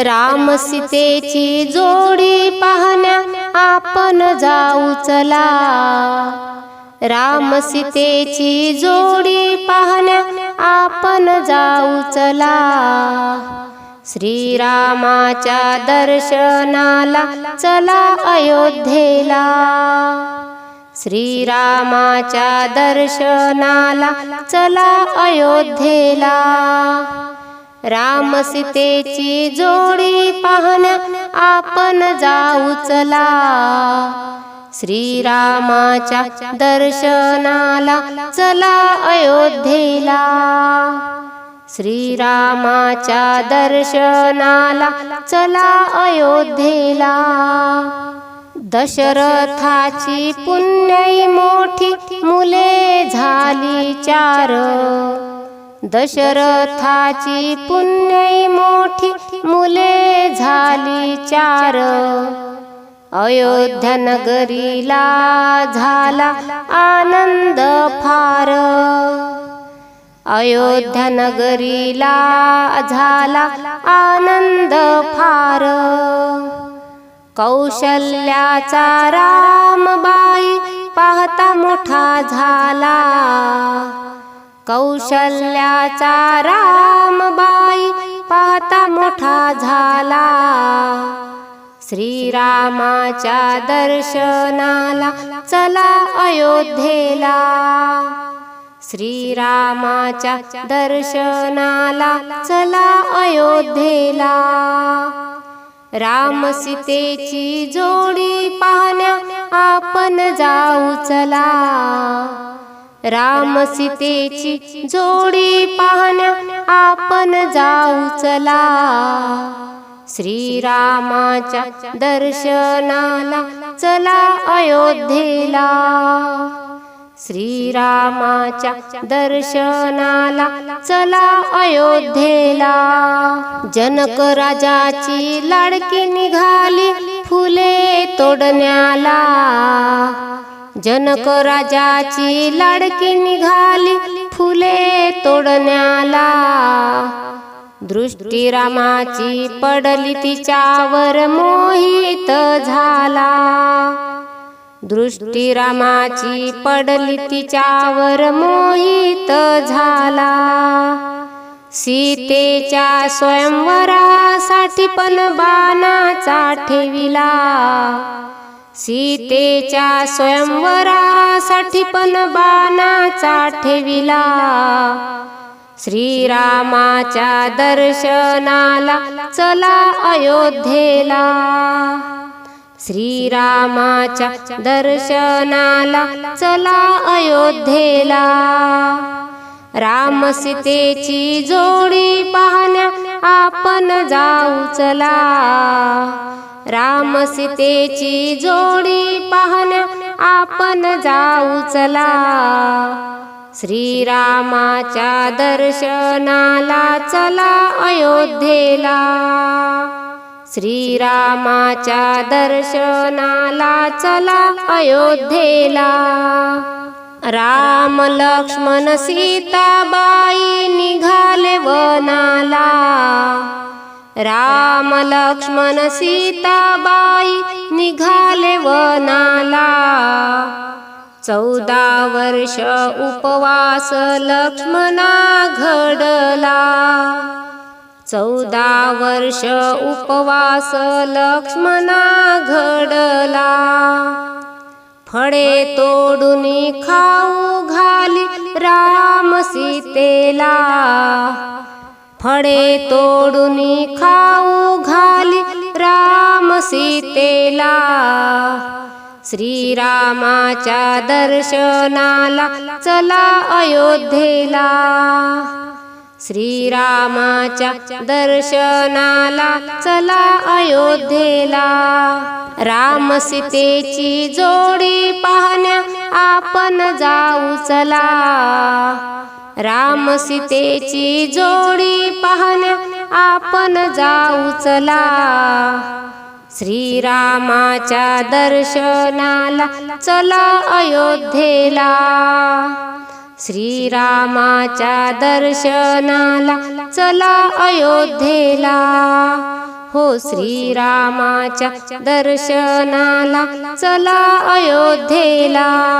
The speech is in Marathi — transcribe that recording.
राम सीतेची जोडी पाहण्या आपण जाऊ चला. राम सीतेची जोडी पाहण्या आपण जाऊ चला. श्रीरामाच्या दर्शनाला चला अयोध्येला. श्रीरामाच्या दर्शनाला चला अयोध्येला. राम सीतेची जोडी पाहण्या आपण जाऊ चला श्रीरामाच्या दर्शनाला चला अयोध्येला. श्रीरामाच्या दर्शनाला चला अयोध्येला. दशरथाची पुण्यई मोठी मुले झाली चार. दशरथाची पुण्य मोठी मुले झाली चार. अयोध्या नगरीला झाला आनंद फार. अयोध्या नगरीला झाला आनंद फार. कौशल्याचा रामबाई पाहता मोठा झाला. कौशल्याचा रामबाई पाहता मोठा झाला. श्रीरामाच्या दर्शनाला चला अयोध्येला. श्रीरामाच्या दर्शनाला चला अयोध्येला. राम सीतेची जोडी पाहण्या आपण जाऊ चला. राम सीतेची जोडी पाहण्या आपण जाऊ चला. श्रीरामाच्या दर्शनाला चला अयोध्येला. श्रीरामाच्या दर्शनाला चला अयोध्येला. जनक राजाची लाडकी निघाली फुले तोडण्याला. जनक राजाची लाडकी निघाली फुले तोडण्याला. दृष्टी रामाची पडली तिच्यावर मोहित झाला. दृष्टी रामाची पडली तिच्यावर मोहित झाला. सीतेच्या स्वयंवरासाठी पण बाणाचा ठेविला. सीतेच्या स्वयंवरासाठी पण बाणाचा ठेविला. श्रीरामाच्या दर्शनाला चला अयोध्येला. श्रीरामाच्या दर्शनाला चला अयोध्येला. राम सीतेची जोडी पाहण्या आपण जाऊ चला. राम सीतेची जोडी पाहण्या आपण जाऊ चला. श्रीरामाच्या दर्शनाला चला अयोध्येला. श्रीरामाच्या दर्शनाला चला अयोध्येला. राम लक्ष्मण सीताबाई निघाले वनाला. राम लक्ष्मण सीताबाई निघाले वनाला. चौदा वर्ष उपवास लक्ष्मणा घडला. चौदा वर्ष उपवास लक्ष्मणा घडला. फळे तोडून खाऊ घाली राम सीतेला. फळे तोडून खाऊ घाली राम सीतेला. श्रीरामाच्या दर्शनाला चला अयोध्येला. श्रीरामाच्या दर्शनाला चला अयोध्येला. राम सीतेची जोडी पाहण्या आपण जाऊ चला. राम सीतेची जोडी पाहण्या आपण जाऊ चला. श्रीरामाच्या दर्शनाला चला अयोध्येला. श्रीरामाच्या दर्शनाला चला अयोध्येला. हो श्रीरामाच्या दर्शनाला चला अयोध्येला.